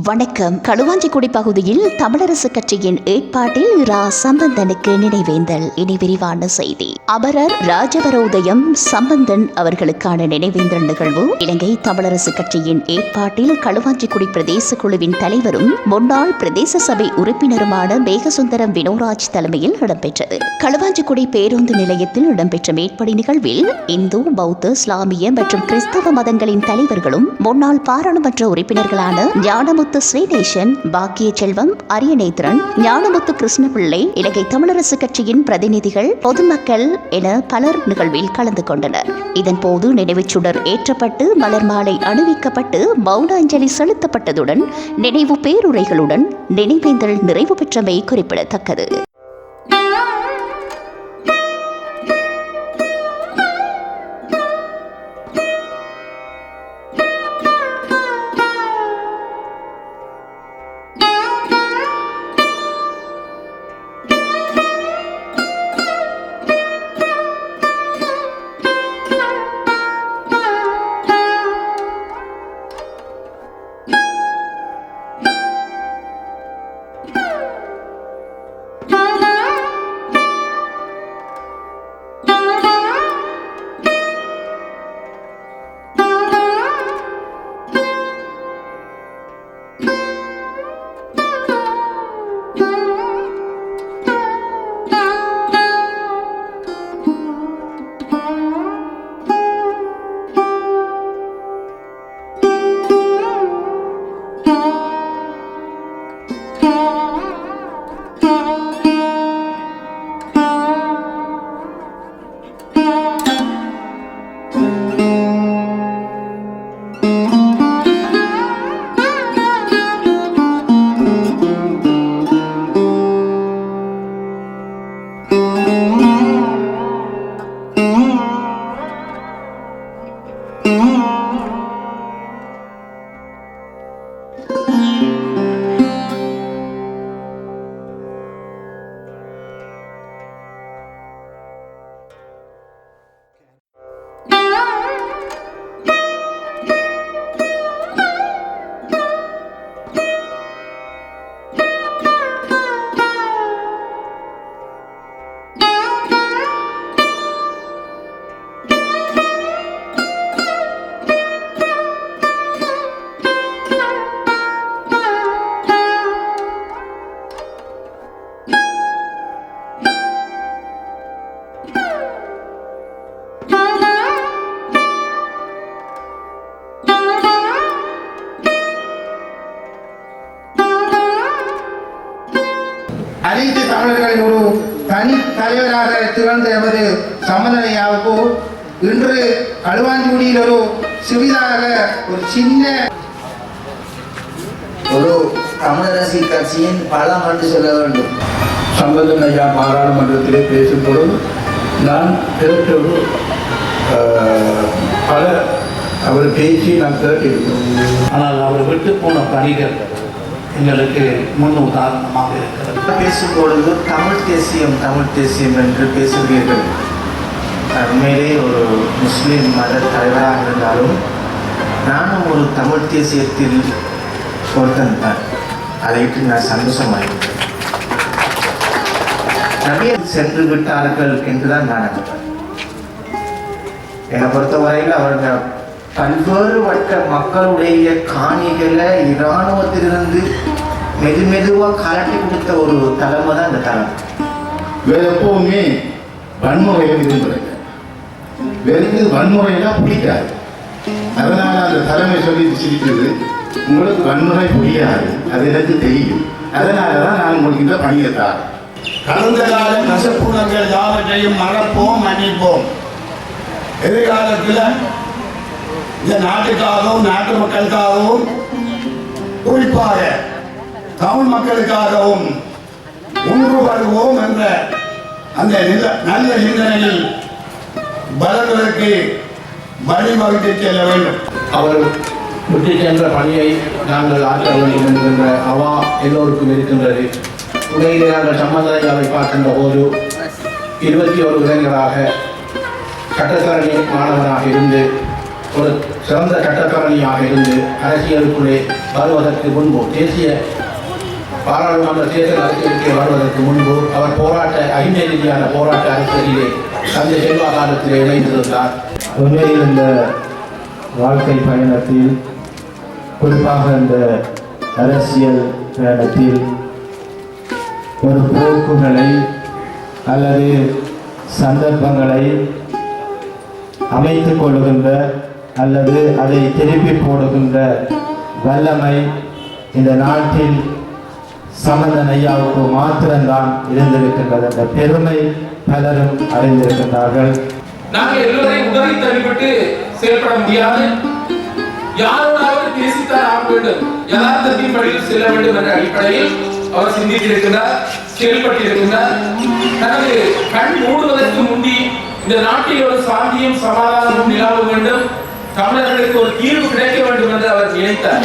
வணக்கம். களுவாஞ்சிக்குடி பகுதியில் தமிழரசு கட்சியின் ஏற்பாட்டில் ரா. சம்பந்தனுக்கு நினைவேந்தல் இனி விரிவான செய்தி. அமரர் ராஜவரோதயம் சம்பந்தன் அவர்களுக்கான நினைவேந்தல் நிகழ்வு. இலங்கை தமிழரசு கட்சியின் ஏற்பாட்டில் களுவாஞ்சிக்குடி பிரதேச குழுவின் தலைவரும் முன்னாள் பிரதேச சபை உறுப்பினருமான மேகசுந்தரம் வினோராஜ் தலைமையில் இடம்பெற்றது. களுவாஞ்சிக்குடி பேருந்து நிலையத்தில் இடம்பெற்ற மேற்படி நிகழ்வில் இந்து பௌத்த இஸ்லாமிய மற்றும் கிறிஸ்தவ மதங்களின் தலைவர்களும் முன்னாள் பாராளுமன்ற உறுப்பினர்களான ஞானமுத்து ஸ்ரீநேசன் பாக்கிய செல்வம் அரியநேத்திரன் ஞானமுத்து கிருஷ்ணபிள்ளை இலங்கை தமிழரசு கட்சியின் பிரதிநிதிகள் பொதுமக்கள் என பலர் நிகழ்வில் கலந்து கொண்டனர். இதன்போது நினைவுச்சுடர் ஏற்றப்பட்டு மலர் மாலை அணிவிக்கப்பட்டு மௌனாஞ்சலி செலுத்தப்பட்டதுடன் நினைவு பேருரைகளுடன் நினைவேந்தல் நிறைவு பெற்றமை குறிப்பிடத்தக்கது. அனைத்து தமிழர்களின் ஒரு தனி தலைவராக திகழ்ந்த எமது சமதனையாவுக்கு இன்று களுவாஞ்சிக்குடியில் ஒரு சிறிதாக ஒரு சின்ன ஒரு தமிழரசி கட்சியின் பலம் என்று சொல்ல வேண்டும். சம்பந்தன் ஐயா பாராளுமன்றத்திலே பேசும் பொழுது நான் கேட்டது ஆஹ், பல அவர் பேச்சு நான் கேட்டிருக்கிறேன் ஆனால் அவர் விட்டு போன பணிகள் எங்களுக்கு முன் உதாரணமாக இருக்கிறது. பேசும்பொழுது தமிழ் தேசியம் தமிழ் தேசியம் என்று பேசுகிறீர்கள். உண்மையிலே ஒரு முஸ்லீம் மத தலைவராக இருந்தாலும் நானும் ஒரு தமிழ் தேசியத்தில் ஒருத்தன் தான். அதைட்டு நான் சந்தோஷமாயிருக்கிறேன் நிறைய சென்று விட்டார்கள் என்றுதான் நான் நினைக்கிறேன் என்னை பொறுத்தவரையில் அவர்கள் பல்வேறு வட்ட மக்களுடைய காணிகளை இராணுவத்திலிருந்து மெது மெதுவாக கலட்டி கொடுத்த ஒரு தலைமை தான் இந்த தலைமை வேற எப்பவுமே வன்முறையை விரும்புறேங்க வெறும் வன்முறையெல்லாம் பிடிக்காது. அதனால அந்த தலைமை சொல்லி சிரிக்குது உங்களுக்கு வன்முறை புரியாது. அது எனக்கு தெரியும். அதனால தான் நான் உங்களுக்கு இந்த பணியை தாரேன். கடந்த கால கசப்புணங்கள் யாவற்றையும் மறப்போம் மன்னிப்போம். எதிர்காலத்தில் இந்த நாட்டுக்காகவும் நாட்டு மக்களுக்காகவும் குறிப்பாக தமிழ் மக்களுக்காகவும் ஒன்றுபடுவோம் என்ற அந்த நில- நல்ல சிந்தனையில் பலர்களுக்கு வழிவகுத்து செல்ல வேண்டும். அவர் விட்டு சென்ற பணியை நாங்கள் ஆற்ற வேண்டும் என்கின்ற அவா எல்லோருக்கும் இருக்கின்றது. உடையிலே நாங்கள் சம்பந்தரையாவை பார்க்கின்ற போது இருபத்தி ஒரு இளைஞராக சட்டத்தரணி மாணவனாக இருந்து ஒரு சிறந்த சட்டத்தரணியாக இருந்து அரசியலுக்குள்ளே வருவதற்கு முன்பு தேசிய பாராளுமன்ற தேர்தல் அரசியலுக்கு வருவதற்கு முன்பு அவர் போராட்ட ஐந்து ரீதியான போராட்ட அரசியலிலே தந்தை செல்வா காலத்தில் இணைந்திருந்தார். உண்மையில் இந்த வாழ்க்கை பயணத்தில் குறிப்பாக இந்த அரசியல் பயணத்தில் ஒரு போக்குகளை அல்லது சந்தர்ப்பங்களை அமைத்துக் கொள்ளுகின்ற அல்லது அதை திருப்பி போடுகின்ற வல்லமை இந்த நாட்டில் சம்பந்தன் ஐயாவுக்கு மாத்திரம்தான் இருந்திருக்கின்றது. என்ற பெருமை பலரும் அறிந்திருக்கின்றார்கள். நாங்கள் எல்லோரையும் உதவி தள்ளிவிட்டு செயல்பட முடியாது. யாரோடாவது பேசித்தான் ஆக வேண்டும். யதார்த்தத்தின் படியில் செல்ல வேண்டும் என்ற அடிப்படையில் அவர் சிந்தித்திருக்கிறார் செயல்பட்டிருக்கிறார் தனது கண் மூடுவதற்கு முந்தி இந்த நாட்டில் ஒரு சாந்தியும் சமாதானமும் நிலவ வேண்டும். தமிழர்களுக்கு ஒரு தீர்வு கிடைக்க வேண்டும் என்று அவர் நினைத்தார்.